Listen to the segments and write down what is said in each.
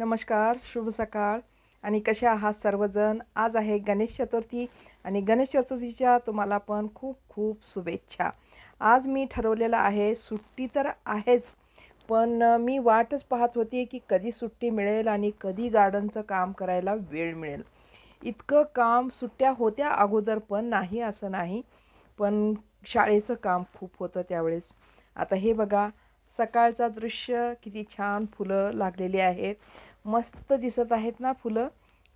नमस्कार शुभ सकाळ. आणि कसे आहात सर्वजण? आज आहे गणेश चतुर्थी आणि गणेश चतुर्थीच्या तुम्हाला पण खूप खूप शुभेच्छा. आज मी ठरवलेलं आहे सुट्टी तर आहेच पण मी वाटच पाहत होती की कधी सुट्टी मिळेल आणि कधी गार्डनचं काम करायला वेळ मिळेल. इतकं काम सुट्ट्या होत्या अगोदर पण नाही असं नाही पण शाळेचं काम खूप होतं त्यावेळेस. आता हे बघा सकाळचा दृश्य किती छान फुलं लागलेली आहेत. मस्त दिसत आहेत ना फुलं.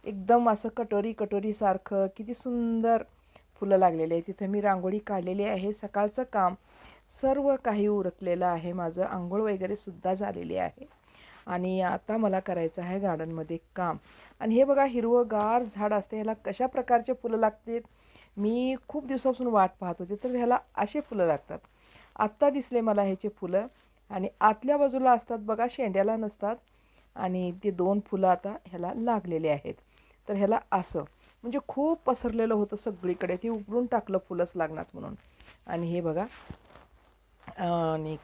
एकदम असं कटोरी कटोरीसारखं किती सुंदर फुलं लागलेली आहेत. तिथं मी रांगोळी काढलेली आहे. सकाळचं काम सर्व काही उरकलेलं आहे. माझं आंघोळ वगैरे सुद्धा झालेली आहे. आणि आता मला करायचं आहे गार्डनमध्ये काम. आणि हे बघा हिरवंगार झाड असते. ह्याला कशा प्रकारचे फुलं लागतात मी खूप दिवसापासून वाट पाहत होते तर ह्याला असे फुलं लागतात. आत्ता दिसले मला ह्याचे फुलं. आणि आतल्या बाजूला असतात बघा शेंड्याला नसतात. आणि ती दोन फुलं आता ह्याला लागलेले आहेत. तर ह्याला असं म्हणजे खूप पसरलेलं होतं सगळीकडे. ते उघडून टाकलं फुलंच लागणार म्हणून. आणि हे बघा आणि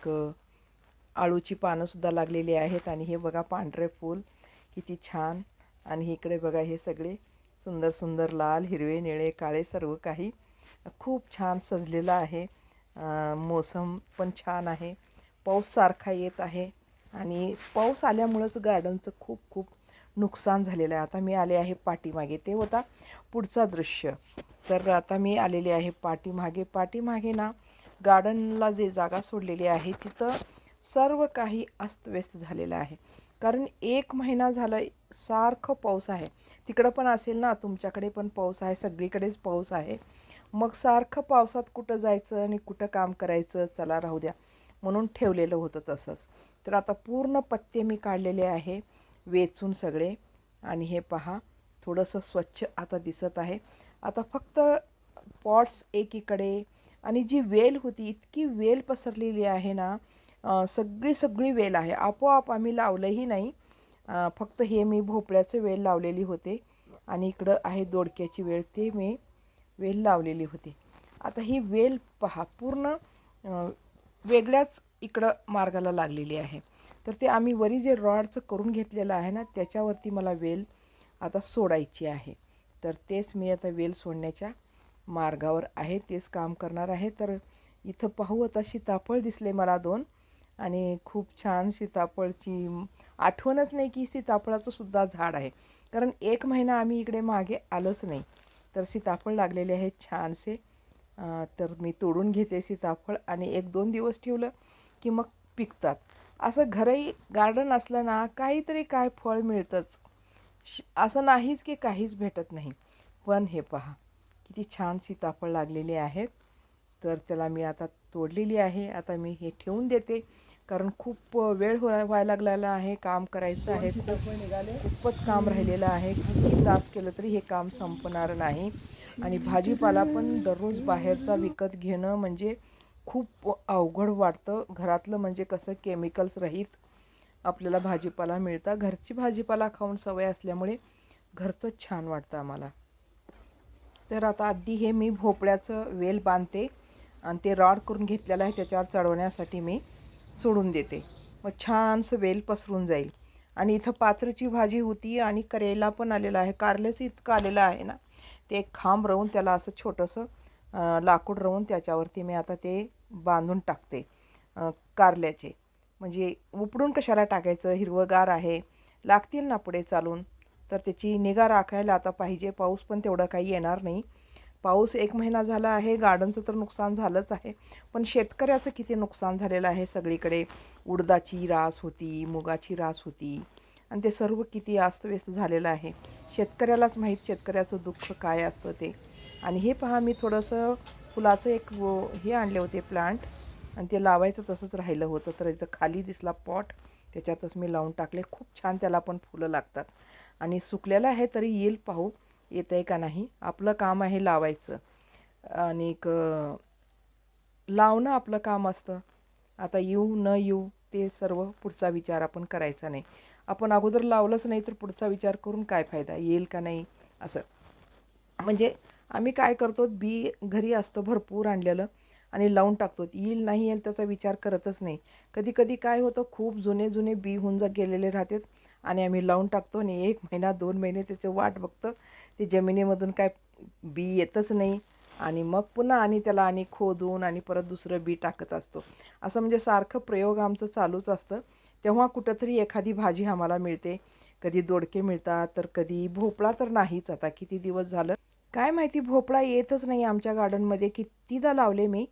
आळूची पानंसुद्धा लागलेली आहेत. आणि हे बघा पांढरे फूल किती छान. आणि इकडे बघा हे सगळे सुंदर सुंदर लाल हिरवे निळे काळे सर्व काही खूप छान सजलेलं आहे. मोसम पण छान आहे. पाऊस सारखा येत आहे. आणि पाऊस आल्यामुळंच गार्डनचं खूप खूप नुकसान झालेलं आहे. आता मी आले आहे पाठीमागे. ते होता पुढचा दृश्य. तर आता मी आलेले आहे पाठीमागे. पाठीमागे ना गार्डनला जे जागा सोडलेली आहे तिथं सर्व काही अस्तव्यस्त झालेलं आहे. कारण एक महिना झाला सारखं पाऊस आहे. तिकडं पण असेल ना तुमच्याकडे पण पाऊस आहे सगळीकडेच पाऊस आहे. मग सारखं पावसात कुठं जायचं आणि कुठं काम करायचं चला राहू द्या. म्हणून ठेवलेलं होतं तसंच. तर आता पूर्ण पत्ते मी काढलेले आहे. वेचून सगळे. आणि हे पहा थोडंसं स्वच्छ आता दिसत आहे. आता फक्त पॉट्स एकीकडे. आणि जी वेल होती इतकी वेल पसरलेली आहे ना सगळी सगळी वेल आहे. आपोआप आम्ही लावलंही नाही. फक्त हे मी भोपळ्याचं वेल लावलेली होते. आणि इकडं आहे दोडक्याची वेल ते मी वेल लावलेली होती. आता ही वेल पहा पूर्ण वेगळ्याच इकडं मार्गाला लागलेली आहे. तर ते आम्ही वरी जे रॉडचं करून घेतलेलं आहे ना त्याच्यावरती मला वेल आता सोडायची आहे. तर तेच मी आता वेल सोडण्याच्या मार्गावर आहे तेच काम करणार आहे. तर इथं पाहू आता सीताफळ दिसले मला दोन. आणि खूप छान सीताफळची आठवणच नाही की सीताफळाचं सुद्धा झाड आहे. कारण एक महिना आम्ही इकडे मागे आलोच नाही. तर सीताफळ लागलेले आहेत छानसे. तर मी तोडून घेते सीताफळ. आणि एक दोन दिवस ठेवलं की मग पिकतात. असं घरही गार्डन असलं ना काहीतरी काय फळ मिळतंच. श- असं नाहीच की काहीच भेटत नाही. पण हे पहा किती छान सीताफळ लागलेले आहेत. तर त्याला मी आता तोडलेली आहे. आता मी हे ठेवून देते. कारण खूप वेळ हो व्हायला लागलेला आहे. काम करायचं आहे. खूपच काम राहिलेलं आहे. किती तास केलं तरी हे काम संपणार नाही. आणि भाजीपाला पण दररोज बाहेरचा विकत घेणं म्हणजे खूप अवघड वाटतं. घरातलं म्हणजे कसं केमिकल्स रहित आपल्याला भाजीपाला मिळतं. घरची भाजीपाला खाऊन सवय असल्यामुळे घरचं छान वाटतं आम्हाला. तर आता आधी हे मी भोपळ्याचं वेल बांधते आणि ते रॉड करून घेतलेलं आहे. त्याच्यावर चढवण्यासाठी मी सोडून देते. मग छानसं वेल पसरून जाईल. आणि इथं पात्रची भाजी होती आणि करेला पण आलेला आहे. कारल्याचं इतकं आलेलं आहे ना. ते एक खांब राहून त्याला असं छोटंसं लाकूड राहून त्याच्यावरती मी आता ते बांधून टाकते कारल्याचे. म्हणजे उपडून कशाला टाकायचं? हिरवंगार आहे. लागतील ना पुढे चालून? तर त्याची निगा राखायला आता पाहिजे. पाऊस पण तेवढं काही येणार नाही. पाऊस एक महिना झाला आहे. गार्डनचं तर नुकसान झालंच आहे. पण शेतकऱ्याचं किती नुकसान झालेलं आहे सगळीकडे? उडदाची रास होती मुगाची रास होती. आणि ते सर्व किती अस्तव्यस्त झालेलं आहे. शेतकऱ्यालाच माहीत शेतकऱ्याचं दुःख काय असतं ते? आणि हे पहा मी थोडंसं फुलाचं एक हे आणले होते प्लांट आणि ते लावायचं तसंच राहिलं होतं. तर इथं खाली दिसला पॉट त्याच्यातच मी लावून टाकले. खूप छान त्याला पण फुलं लागतात. आणि सुकलेलं आहे तरी येईल पाहू. येतं आहे का नाही? आपलं काम आहे लावायचं. आणि लावणं आपलं काम असतं. आता येऊ न येऊ ते सर्व पुढचा विचार आपण करायचा नाही. आपण अगोदर लावलंच नाही तर पुढचा विचार करून काय फायदा? येईल का नाही? असं. म्हणजे आम्ही काय करतो बी घरी असतं भरपूर आणलेलं आणि लावून टाकतो. येईल नाही येईल त्याचा विचार करतच नाही. कधी कधी काय होतं खूप जुने जुने बी होऊन जा गेलेले राहतात आणि आम्ही लावून टाकतो आणि एक महिना दोन महिने त्याचं वाट बघतो. ते जमिनीमधून काय बी येतच नाही आणि मग पुन्हा आणि त्याला आणि खोदून आणि परत दुसरं बी टाकत असतो. असं म्हणजे सारखं प्रयोग आमचं चालूच असतं. तेव्हा कुठंतरी एखादी भाजी आम्हाला मिळते. कधी दोडके मिळतात तर कधी भोपळा तर नाहीच आता. किती दिवस झालं? काय माहिती भोपळा येतच नाही आमच्या गार्डनमध्ये कितीदा लावले मी.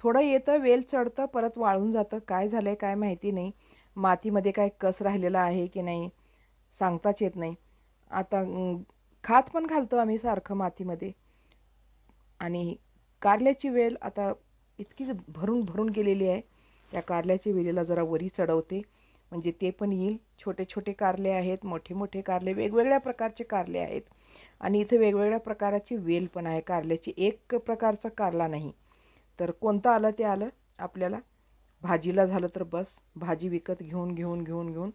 थोडं येतं वेल चढतं परत वाळून जातं. काय झालं आहे काय माहिती नाही. मातीमध्ये काय कस राहिलेला आहे की नाही सांगताच येत नाही. आता खात पण घालतो आम्ही सारखं मातीमध्ये. आणि कारल्याची वेल आता इतकी भरून भरून गेलेली आहे. त्या कारल्याच्या वेलीला जरा वरी चढवते. म्हणजे ते पण येईल. छोटे छोटे कारले आहेत मोठे मोठे कारले वेगवेगळ्या प्रकारचे कारले आहेत. आणि इथे वेगवेगळ्या प्रकाराची वेल पण आहे. कारल्याची एक प्रकारचा कारला नाही. तर कोणतं आलं ते आलं? आपल्याला भाजीला झालं तर बस. भाजी विकत घेऊन घेऊन घेऊन घेऊन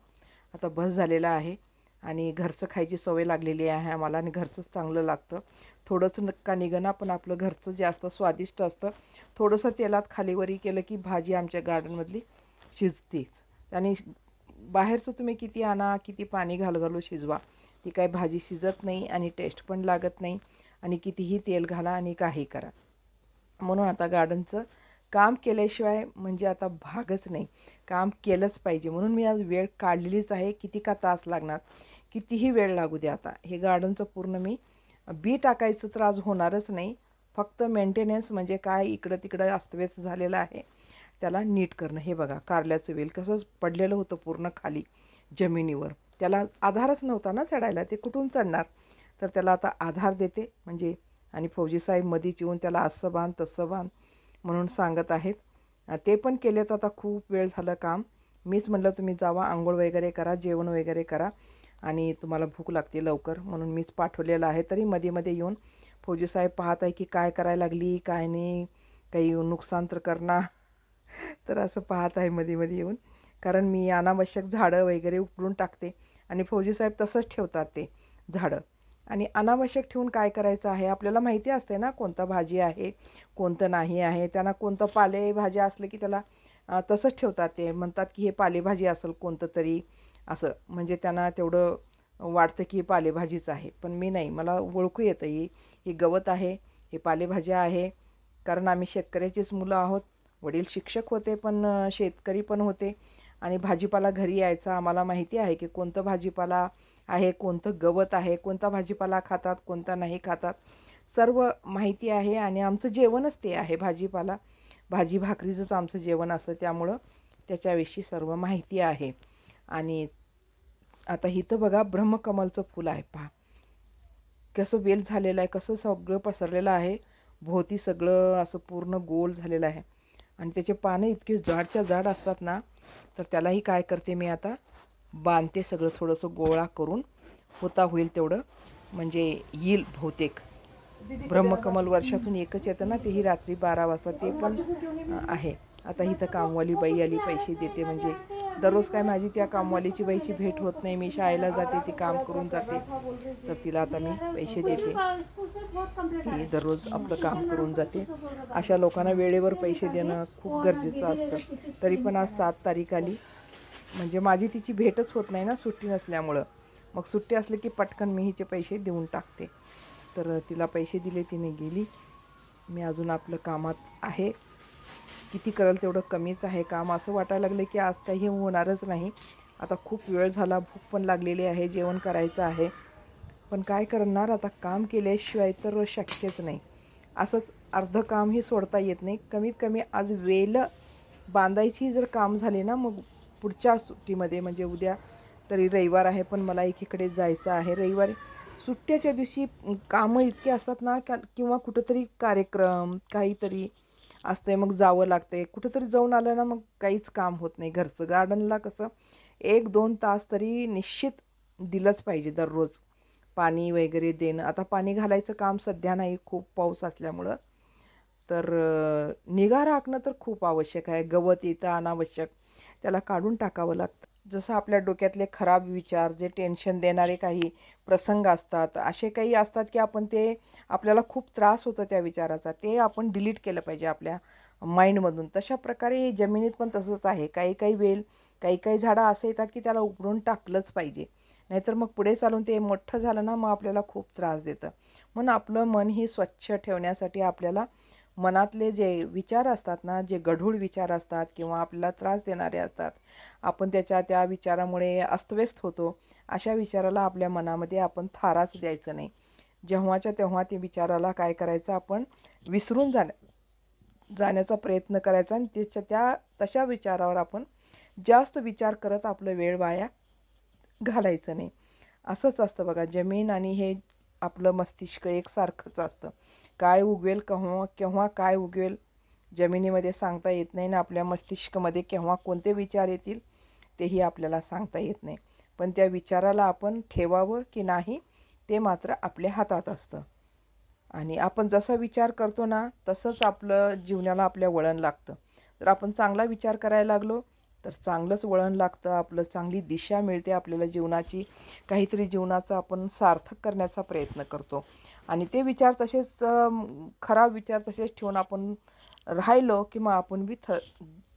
आता बस झालेला आहे. आणि घरचं खायची सवय लागलेली आहे आम्हाला आणि घरचंच चांगलं लागतं. थोडंसं नक्का निघणं पण आपलं घरचं जास्त स्वादिष्ट असतं. थोडंसं तेलात खालीवरी केलं की भाजी आमच्या गार्डनमधली शिजतेच. आणि बाहेरचं तुम्ही किती आणा किती पाणी घाल घालू शिजवा. ती काय भाजी शिजत नाही आणि टेस्ट पण लागत नाही. आणि कितीही तेल घाला आणि काही करा. म्हणून आता गार्डनचं काम केल्याशिवाय म्हणजे आता भागच नाही. काम केलंच पाहिजे. म्हणून मी आज वेळ काढलेलीच आहे. किती का तास लागणार? कितीही वेळ लागू द्या आता. हे गार्डनचं पूर्ण मी बी टाकायचं तर आज होणारच नाही. फक्त मेंटेनन्स म्हणजे काय? इकडं तिकडं अस्तव्यस्त झालेलं आहे. त्याला नीट करणं. हे बघा कारल्याचं वेल कसं पडलेलं होतं पूर्ण खाली जमिनीवर. त्याला आधारच नव्हता ना चढायला ते कुठून चढणार? तर त्याला आता आधार देते. म्हणजे आणि फौजीसाहेब मधीच येऊन त्याला असं बांध तसं बांध म्हणून सांगत आहेत. ते पण केलेत आता खूप वेळ झालं काम. मीच म्हटलं तुम्ही जावा आंघोळ वगैरे करा जेवण वगैरे करा. आणि तुम्हाला भूक लागते लवकर म्हणून मीच पाठवलेलं आहे. तरी मध्ये मध्ये येऊन फौजीसाहेब पाहत आहे की काय करायला लागली काय नाही काही नुकसान तर करणार. तर असं पाहत आहे मध्ये मध्ये येऊन. कारण मी अनावश्यक झाडं वगैरे उपडून टाकते. आणि फौजीसाहेब तसंच ठेवतात ते झाडं. आणि अनावश्यक ठेवून काय करायचं आहे? आपल्याला माहिती असते ना कोणता भाजी आहे कोणतं नाही आहे? त्यांना कोणतं पालेभाज्या असलं की त्याला तसंच ठेवतात ते. म्हणतात की हे पालेभाजी असेल कोणतं तरी असं. म्हणजे त्यांना तेवढं वाटतं की हे पालेभाजीच आहे. पण मी नाही. मला ओळखू येतं. ही ही गवत आहे हे पालेभाज्या आहे. कारण आम्ही शेतकऱ्याचीच मुलं आहोत. वडील शिक्षक होते पण शेतकरी पण होते. आणि भाजीपाला घरी यायचा. आम्हाला माहिती आहे की कोणतं भाजीपाला आहे कोणतं गवत आहे कोणता भाजीपाला खातात कोणता नाही खातात. सर्व माहिती आहे आणि आमचं जेवणच ते आहे भाजीपाला. भाजी भाकरीचंच आमचं जेवण असतं. त्यामुळं त्याच्याविषयी सर्व माहिती आहे. आणि आता इथं बघा ब्रह्मकमलचं फुल आहे. पहा. कसं वेल झालेलं आहे कसं सगळं पसरलेलं आहे. भोवती सगळं असं पूर्ण गोल झालेलं आहे. आणि त्याचे पानं इतके जाडच्या जाड असतात ना तर त्यालाही काय करते मी आता? बांधते सगळं थोडंसं गोळा करून. होता होईल तेवढं. म्हणजे येईल बहुतेक. ब्रह्मकमल वर्षातून एकच येतं ना तेही रात्री बारा वाजता. ते पण आहे. आता हिचं कामवाली बाई आली पैसे देते म्हणजे. दररोज काय माझी त्या कामवालीची बाईची भेट होत नाही मी शाळेला जाते ती काम करून जाते. तर तिला आता मी पैसे देते. ती दररोज आपलं काम करून जाते. अशा लोकांना वेळेवर पैसे देणं खूप गरजेचं असतं. तरी पण आज सात तारीख आली. म्हणजे माझी तिची भेटच होत नाही ना सुट्टी नसल्यामुळं. मग सुट्टी असली की पटकन मी हिचे पैसे देऊन टाकते. तर तिला पैसे दिले तिने गेली. मी अजून आपलं कामात आहे. किती करल तेवढं कमीच आहे काम. असं वाटायला लागलं की आज काही होणारच नाही. आता खूप वेळ झाला भूक पण लागलेली आहे जेवण करायचं आहे. पण काय करणार? आता काम केल्याशिवाय तर शक्यच नाही. असंच अर्धं कामही सोडता येत नाही. कमीत कमी आज वेल बांधायची जर काम झाले ना मग पुढच्या सुट्टीमध्ये म्हणजे उद्या तरी रविवार आहे पण मला एकीकडे जायचं आहे. रविवारी सुट्ट्याच्या दिवशी कामं इतके असतात ना का किंवा कुठंतरी कार्यक्रम काहीतरी असतंय मग जावं लागतंय. कुठंतरी जाऊन आलं ना मग काहीच काम होत नाही घरचं. गार्डनला कसं एक दोन तास तरी निश्चित दिलंच पाहिजे दररोज. पाणी वगैरे देणं. आता पाणी घालायचं काम सध्या नाही खूप पाऊस असल्यामुळं. तर निगा राखणं तर खूप आवश्यक आहे. गवत येतं अनावश्यक. त्याला काढून टाकावं लागतं. जसं आपल्या डोक्यातले खराब विचार जे टेन्शन देणारे काही प्रसंग असतात असे काही असतात की आपण ते आपल्याला खूप त्रास होतो त्या विचाराचा. ते आपण डिलीट केलं पाहिजे आपल्या माइंडमधून तशा प्रकारे जमिनीत पण तसंच आहे. काही काही वेल काही काही झाडं असे येतात की त्याला उपडून टाकलंच पाहिजे. नाहीतर मग पुढे चालून ते मोठं झालं ना मग आपल्याला खूप त्रास देतं. म्हणून आपलं मन ही स्वच्छ ठेवण्यासाठी आपल्याला मनातले जे विचार असतात ना जे गढूळ विचार असतात किंवा आपल्याला त्रास देणारे असतात आपण त्याच्या त्या विचारामुळे अस्तव्यस्त होतो अशा विचाराला आपल्या मनामध्ये आपण थाराच द्यायचं नाही. जेव्हाच्या तेव्हा ते विचाराला काय करायचं आपण विसरून जाण्या जाण्याचा प्रयत्न करायचा आणि त्याच्या त्या तशा विचारावर आपण जास्त विचार करत आपलं वेळ वाया घालायचं नाही. असंच असतं बघा जमीन आणि हे आपलं मस्तिष्क एकसारखंच असतं. काय उगवेल केव्हा केव्हा काय उगवेल जमिनीमध्ये सांगता येत नाही ना आपल्या मस्तिष्कमध्ये केव्हा कोणते विचार येतील तेही आपल्याला सांगता येत नाही. पण त्या विचाराला आपण ठेवावं की नाही ते मात्र आपल्या हातात असतं. आणि आपण जसा विचार करतो ना तसंच आपलं जीवनाला आपल्या वळण लागतं. जर आपण चांगला विचार करायला लागलो तर चांगलंच वळण लागतं आपलं चांगली दिशा मिळते आपल्याला जीवनाची. काहीतरी जीवनाचं आपण सार्थक करण्याचा प्रयत्न करतो. आणि ते विचार तसेच खराब विचार तसेच ठेवून आपण राहिलो की मग आपण बी थ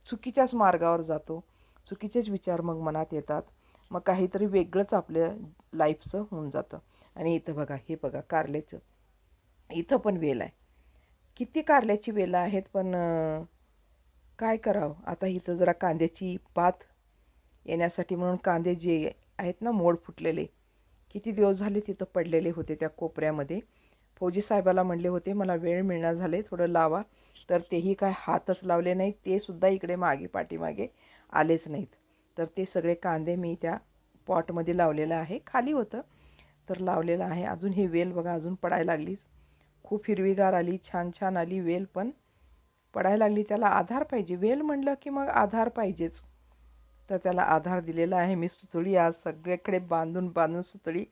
चुकीच्याच मार्गावर जातो. चुकीचेच विचार मग मनात येतात. मग काहीतरी वेगळंच आपल्या लाईफचं होऊन जातं. आणि इथं बघा हे बघा कारल्याचं. इथं पण वेल आहे. किती कारल्याची वेलं आहेत पण काय करावं? आता इथं जरा कांद्याची पात येण्यासाठी म्हणून कांदे जे आहेत ना मोड फुटलेले किती दिवस झाले तिथं पडलेले होते त्या कोपऱ्यामध्ये. फौजी साहेबाला म्हणले होते मला वेळ मिळणार झाले थोडं लावा. तर तेही काय हातच लावले नाहीत. ते सुद्धा इकडे मागे पाठीमागे आलेच नाहीत. तर ते सगळे कांदे मी त्या पॉटमध्ये लावलेलं आहे. खाली होतं. तर लावलेलं आहे. अजून ही वेल बघा अजून पडायला लागलीच. खूप हिरवीगार आली छान छान आली वेल पण पडायला लागली. त्याला आधार पाहिजे. वेल म्हणलं की मग आधार पाहिजेच. तर त्याला आधार दिलेला आहे. मी सुतळी आज सगळीकडे बांधून बांधून सुतळी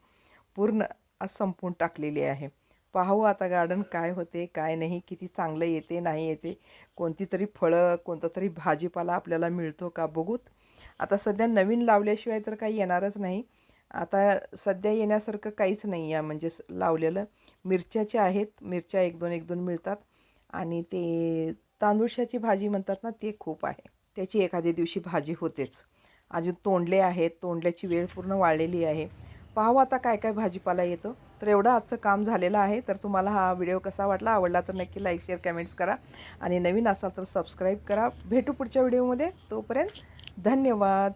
पूर्ण आज संपून टाकलेली आहे. पाहू आता गार्डन काय होते काय नाही किती चांगलं येते नाही येते कोणती तरी फळं कोणता तरी भाजीपाला आपल्याला मिळतो का बघूत. आता सध्या नवीन लावल्याशिवाय तर काही येणारच नाही. आता सध्या येण्यासारखं काहीच नाही आहे म्हणजे स- लावलेलं. मिरच्याचे आहेत मिरच्या एक दोन एक दोन मिळतात. आणि ते तांदूळशाची भाजी म्हणतात ना ते खूप आहे. त्याची एखाद्या दिवशी भाजी होतेच. अजून तोंडले आहेत. तोंडल्याची वेळ पूर्ण वाळलेली आहे. पाहू आता काय काय भाजीपाला येतो. तर एवढं आजचं काम झालेलं आहे. तर तुम्हाला हा व्हिडिओ कसा वाटला आवडला तर नक्की लाईक शेअर कमेंट्स करा. आणि नवीन असाल तर सबस्क्राईब करा. भेटू पुढच्या व्हिडिओमध्ये. तोपर्यंत धन्यवाद.